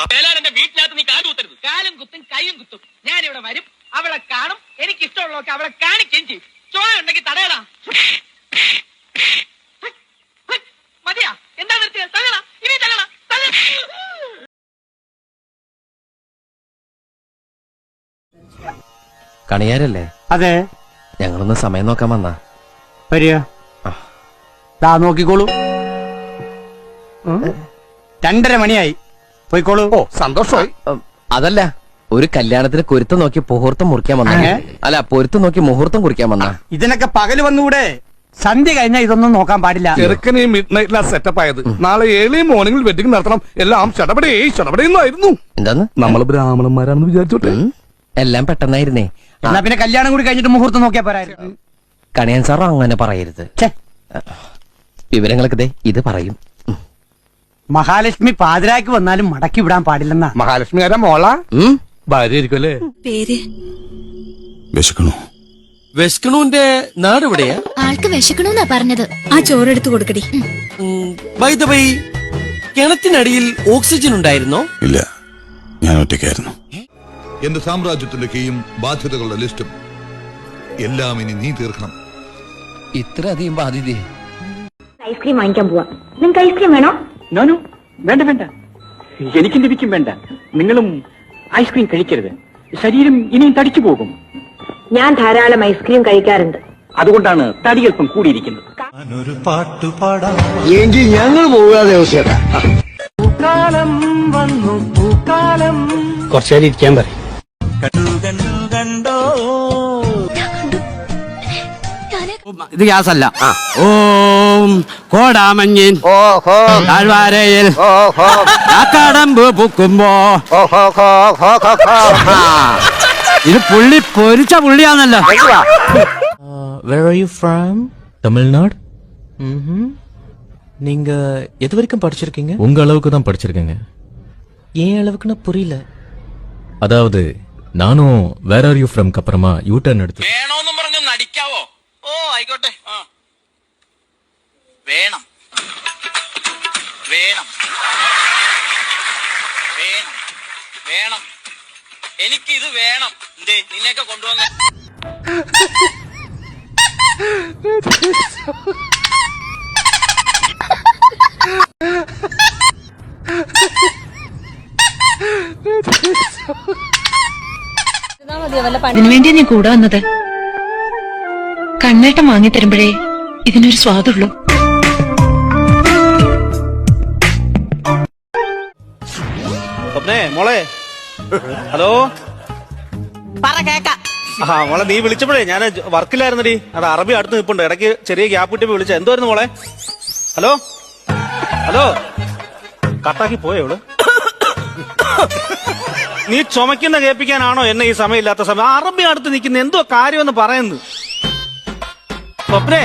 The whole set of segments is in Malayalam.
വേലാരന്റെ വീട്ടിനകത്ത് നീ കാൽ കുത്തരുത്. കാലും കുത്തും കൈയും കുത്തും. ഞാൻ ഇവിടെ വരും. അവളെ കാണും. എനിക്ക് ഇഷ്ടമുള്ളതൊക്കെ അവളെ കാണിക്കുകയും ചെയ്യും. ചോര ഉണ്ടെങ്കിൽ തടയടാ. മതിയാ. എന്താ നിർത്തിയ? തള്ളണ ഇനി തള്ളണ തള്ളണ കണിയാരല്ലേ? അതെ. ഞങ്ങളൊന്ന് സമയം നോക്കാൻ വന്നാ. വരിക. ദാ നോക്കിക്കോളൂ. രണ്ടര മണിയായി. പോയിക്കോളൂ. ഓ സന്തോഷമായി. അതല്ല ഒരു കല്യാണത്തിന് പൊരുത്തം നോക്കി മുഹൂർത്തം മുറിക്കാൻ വന്ന? അല്ല പൊരുത്തം നോക്കി മുഹൂർത്തം കുറിക്കാൻ വന്ന. ഇതിനൊക്കെ പകൽ വന്നുകൂടെ സന്ധ്യ കഴിഞ്ഞാൽ ഇതൊന്നും നോക്കാൻ പാടില്ല. ചെറുക്കനെ മിഡ് നൈറ്റിലാ സെറ്റപ്പ് ആയത്. നാളെ ഏർലി മോർണിംഗിൽ വെഡിങ് നടത്തണം. എല്ലാം ചടപടേ ചടപടേന്നായിരുന്നു എന്താന്ന്? നമ്മൾ ബ്രാഹ്മണന്മാരാണെന്ന് വിചാരിച്ചോട്ടെ. എല്ലാം പെട്ടെന്നായിരുന്നേ. എന്നാ പിന്നെ കല്യാണം കൂടി കഴിഞ്ഞിട്ട് മുഹൂർത്തം നോക്കിയാ പോരായിരുന്നു. കണിയൻ സാറോ അങ്ങനെ പറയരുത്. ഛെ, വിവരങ്ങളൊക്കെ ദേ ഇത് പറയും. മഹാലക്ഷ്മി പാതിരാക്കി വന്നാലും മടക്കി വിടാൻ പാടില്ലെന്നാ. മഹാലക്ഷ്മി ആരാ മോള? ഭാര്യ പേര്? വിശക്കണു. വെസ്കണുവിന്റെ നാട് എവിടെയാ? ആൾക്ക് വിശക്കണമെന്നാ പറഞ്ഞത്. ആ ചോറെടുത്ത് കൊടുക്കടി. ബൈ ബൈ കിണറ്റിനടിയിൽ ഓക്സിജൻ ഉണ്ടായിരുന്നോ? ഇല്ല ഞാൻ ഒറ്റയ്ക്കായിരുന്നു. എന്റെ സാമ്രാജ്യത്തിന്റെ കീയും ബാധ്യതകളുടെ ലിസ്റ്റും എല്ലാം ഇനി നീ തീർക്കണം. ഇത്ര അധികം ബാധ്യതയെ. ഐസ്ക്രീം വാങ്ങിക്കാൻ പോവാ. നിങ്ങൾക്ക് ഐസ്ക്രീം വേണോ? നോനു വേണ്ട വേണ്ട. എനിക്കും ലഭിക്കും വേണ്ട. നിങ്ങളും ഐസ്ക്രീം കഴിക്കരുത്. ശരീരം ഇനിയും തടിച്ചു പോകും. ഞാൻ ധാരാളം ഐസ്ക്രീം കഴിക്കാറുണ്ട്. അതുകൊണ്ടാണ് തടി അല്പം കൂടിയിരിക്കുന്നത്. കുറച്ചേരി ഇരിക്കാൻ പറയും. ഇത് ഗ്യാസല്ല ഓം കോടാമഞ്ഞിൻ താഴ്വാരയിൽ കടമ്പ് പൂക്കുമ്പോ ഇത് പുള്ളി പൊരിച്ച പുള്ളിയാന്നല്ലോ where are you from Tamil Nadu நீங்க எது வரைக்கும் படிச்சிருக்கீங்க உங்க அளவுக்கு தான் படிச்சிருக்கேங்க ஏன் அளவுக்குன்னா புரியல அதாவது நானும் வேர் ஆர் யூ ஃப்ரம் அப்புறமா யூ டர்ன் எடுத்து ആയിക്കോട്ടെ. വേണം. വേണം. വേണം. വേണം. എനിക്ക് ഇത് വേണം. എന്തേ നിന്നെയൊക്കെ കൊണ്ടുവന്ന. ഇതിനുവേണ്ടി നീ കൂടെ വന്നത്? കണ്ണേട്ടം വാങ്ങി തരുമ്പോഴേ ഇതിനൊരു സ്വാദുള്ളൂ. സ്വപ്നേ മോളെ. ഹലോ? പറ കേക്ക. ആ മോളെ നീ വിളിച്ചപ്പോഴേ ഞാൻ വർക്കിലായിരുന്നടി അത് അറബി അടുത്ത് നിൽപ്പുണ്ട് ഇടയ്ക്ക് ചെറിയ ഗ്യാപ്പ് കിട്ടിയപ്പോ വിളിച്ച എന്തായിരുന്നു മോളെ? ഹലോ? ഹലോ? കട്ടാക്കി പോയോ ഇവൾ നീ ചുമക്കുന്ന കേൾപ്പിക്കാനാണോ എന്നെ ഈ സമയമില്ലാത്ത സമയം? അറബി അടുത്ത് നിൽക്കുന്ന എന്തോ കാര്യമെന്ന് പറയുന്നു സ്വപ്നേ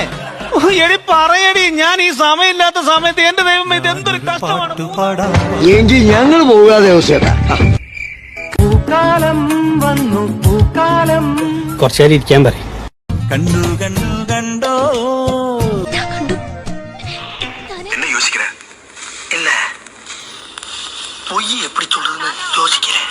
ഓ, എടി പറയടി ഞാൻ ഈ സമയമില്ലാത്ത സമയത്ത് എന്റെ ദൈവം ഇത് എന്തൊരു കഷ്ടമാണ് കുറച്ചേരം ഇരിക്കാൻ പറയും என்ன யோசிக்கிற இல்ல பொய் எப்படி சொல்றதுன்னு யோசிக்கிறேன்